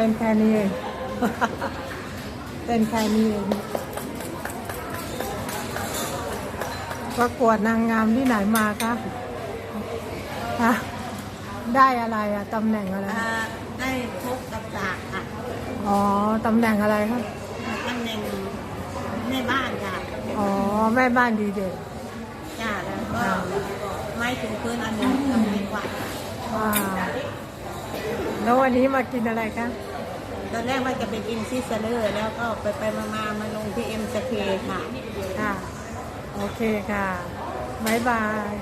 เป็นแค่นี้เองเป็นแค่นี้เองประกวดนางงามที่ไหนมาคะฮะได้อะไรอะตำแหน่งอะไร อ่าได้พบกับจากค่ะอ๋อ ตำแหน่งอะไรคะตำแหน่งในบ้านค่ะอ๋อ แม่บ้านดีเด่นจ้าแล้วก็ไม้ถูพื้นอันหนึงกับไม้กวาดอ่าแล้ววันนี้มากินอะไรคะ ตอนแรกว่าจะเป็นอินซิสเลอร์แล้วก็ไปไปมามามาลงที่เอ็มสเคค่ะ ค่ะ โอเคค่ะบ๊ายบาย